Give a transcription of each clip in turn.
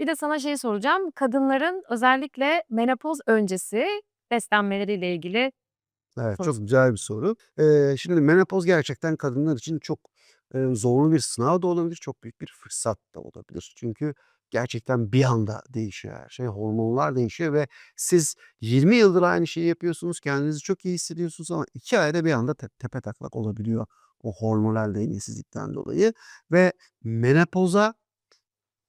Bir de sana şeyi soracağım. Kadınların özellikle menopoz öncesi beslenmeleriyle ilgili Evet, soru çok güzel bir soru. Eee, şimdi menopoz gerçekten kadınlar için çok, eee, zorlu bir sınav da olabilir, çok büyük bir fırsat da olabilir. Çünkü gerçekten bir anda değişiyor her şey. Hormonlar değişiyor ve siz 20 yıldır aynı şeyi yapıyorsunuz, kendinizi çok iyi hissediyorsunuz ama 2 ayda bir anda te tepetaklak olabiliyor o hormonal dengesizlikten dolayı ve menopoza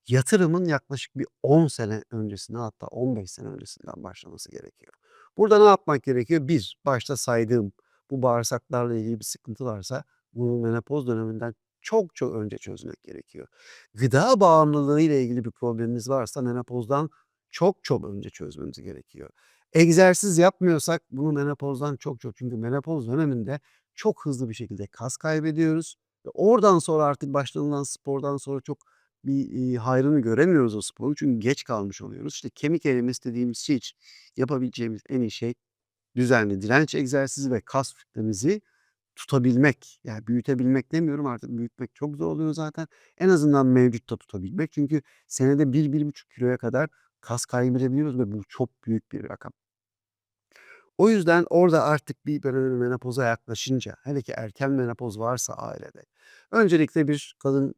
yatırımın yaklaşık bir 10 sene öncesinden hatta 15 sene öncesinden başlaması gerekiyor. Burada ne yapmak gerekiyor? 1, başta saydığım bu bağırsaklarla ilgili bir sıkıntı varsa bunu menopoz döneminden çok çok önce çözmek gerekiyor. Gıda bağımlılığı ile ilgili bir probleminiz varsa menopozdan çok çok önce çözmemiz gerekiyor. Egzersiz yapmıyorsak bunu menopozdan çok çok çünkü menopoz döneminde çok hızlı bir şekilde kas kaybediyoruz ve oradan sonra artık başlanılan spordan sonra çok bir, hayrını göremiyoruz o sporun çünkü geç kalmış oluyoruz. İşte kemik erimesi dediğimiz şey için yapabileceğimiz en iyi şey düzenli direnç egzersizi ve kas kütlemizi tutabilmek. Yani büyütebilmek demiyorum artık büyütmek çok zor oluyor zaten. En azından mevcutta tutabilmek. Çünkü senede 1-1,5 kiloya kadar kas kaybedebiliyoruz ve bu çok büyük bir rakam. O yüzden orada artık bir böyle menopoza yaklaşınca, hele ki erken menopoz varsa ailede, öncelikle bir kadın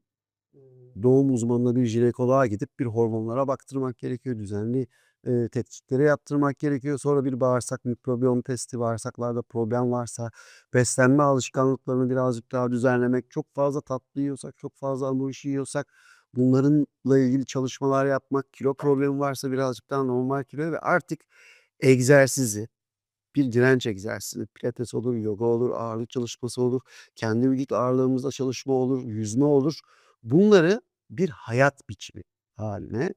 doğum uzmanına, bir jinekoloğa gidip bir hormonlara baktırmak gerekiyor. Düzenli, eee, tetkikleri yaptırmak gerekiyor. Sonra bir bağırsak mikrobiyom testi, bağırsaklarda problem varsa, beslenme alışkanlıklarını birazcık daha düzenlemek, çok fazla tatlı yiyorsak, çok fazla hamur yiyorsak bunlarınla ilgili çalışmalar yapmak, kilo problemi varsa birazcık daha normal kiloya ve artık egzersizi, bir direnç egzersizi, pilates olur, yoga olur, ağırlık çalışması olur, kendi vücut ağırlığımızla çalışma olur, yüzme olur. Bunları bir hayat biçimi hâline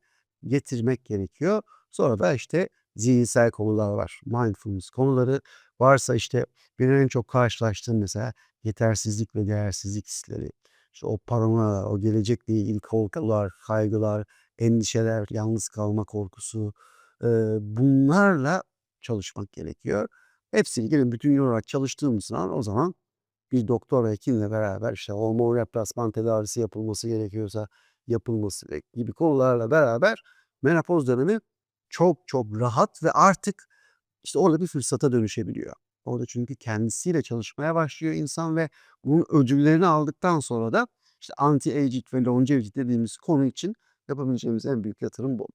getirmek gerekiyor. Sonra da işte zihinsel konular var. Mindfulness konuları varsa işte benim en çok karşılaştığım mesela yetersizlik ve değersizlik hisleri. İşte o paranoya, o gelecekle ilgili korkular, kaygılar, endişeler, yalnız kalma korkusu, eee, bunlarla çalışmak gerekiyor. Hepsini gelin bütünlü olarak çalıştığımız zaman o zaman bir doktor, hekimle beraber işte hormon replasman tedavisi yapılması gerekiyorsa yapılması gibi konularla beraber menopoz dönemi çok çok rahat ve artık işte orada bir fırsata dönüşebiliyor. Orada çünkü kendisiyle çalışmaya başlıyor insan ve bunun ödüllerini aldıktan sonra da işte anti-aging ve longevity dediğimiz konu için yapabileceğimiz en büyük yatırım bu.